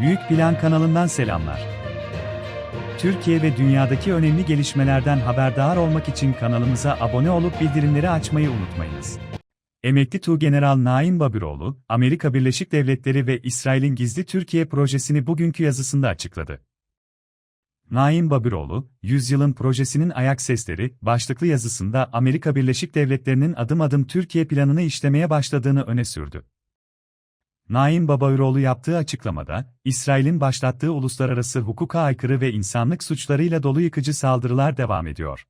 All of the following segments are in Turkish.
Büyük Plan kanalından selamlar. Türkiye ve dünyadaki önemli gelişmelerden haberdar olmak için kanalımıza abone olup bildirimleri açmayı unutmayınız. Emekli Tuğgeneral Naim Babiroğlu, Amerika Birleşik Devletleri ve İsrail'in gizli Türkiye projesini bugünkü yazısında açıkladı. Naim Babiroğlu, Yüzyılın Projesinin Ayak Sesleri başlıklı yazısında Amerika Birleşik Devletleri'nin adım adım Türkiye planını işlemeye başladığını öne sürdü. Naim Babaüroğlu yaptığı açıklamada, İsrail'in başlattığı uluslararası hukuka aykırı ve insanlık suçlarıyla dolu yıkıcı saldırılar devam ediyor.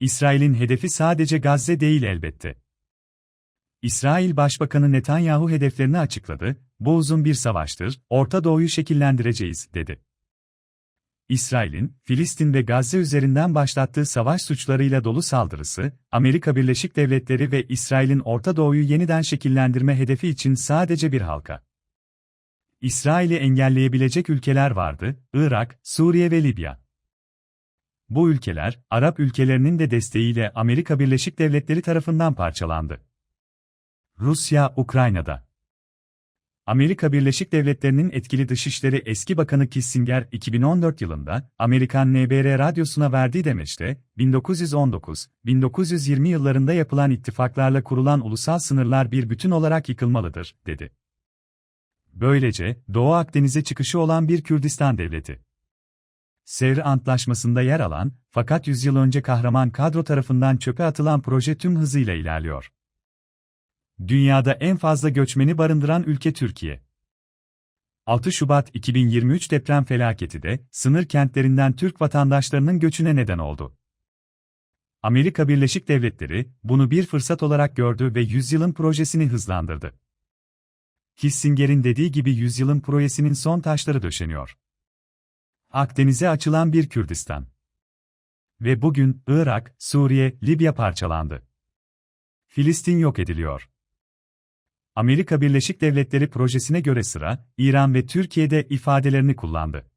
İsrail'in hedefi sadece Gazze değil elbette. İsrail Başbakanı Netanyahu hedeflerini açıkladı, bu uzun bir savaştır, Orta Doğu'yu şekillendireceğiz, dedi. İsrail'in, Filistin ve Gazze üzerinden başlattığı savaş suçlarıyla dolu saldırısı, Amerika Birleşik Devletleri ve İsrail'in Orta Doğu'yu yeniden şekillendirme hedefi için sadece bir halka. İsrail'i engelleyebilecek ülkeler vardı, Irak, Suriye ve Libya. Bu ülkeler, Arap ülkelerinin de desteğiyle Amerika Birleşik Devletleri tarafından parçalandı. Rusya, Ukrayna'da. Amerika Birleşik Devletleri'nin etkili dışişleri eski bakanı Kissinger 2014 yılında Amerikan NBR radyosuna verdiği demeçte 1919-1920 yıllarında yapılan ittifaklarla kurulan ulusal sınırlar bir bütün olarak yıkılmalıdır dedi. Böylece Doğu Akdeniz'e çıkışı olan bir Kürdistan devleti. Sevr Antlaşması'nda yer alan fakat yüzyıl önce kahraman kadro tarafından çöpe atılan proje tüm hızıyla ilerliyor. Dünyada en fazla göçmeni barındıran ülke Türkiye. 6 Şubat 2023 deprem felaketi de sınır kentlerinden Türk vatandaşlarının göçüne neden oldu. Amerika Birleşik Devletleri bunu bir fırsat olarak gördü ve yüzyılın projesini hızlandırdı. Kissinger'in dediği gibi yüzyılın projesinin son taşları döşeniyor. Akdeniz'e açılan bir Kürdistan. Ve bugün Irak, Suriye, Libya parçalandı. Filistin yok ediliyor. Amerika Birleşik Devletleri projesine göre sıra, İran ve Türkiye'de ifadelerini kullandı.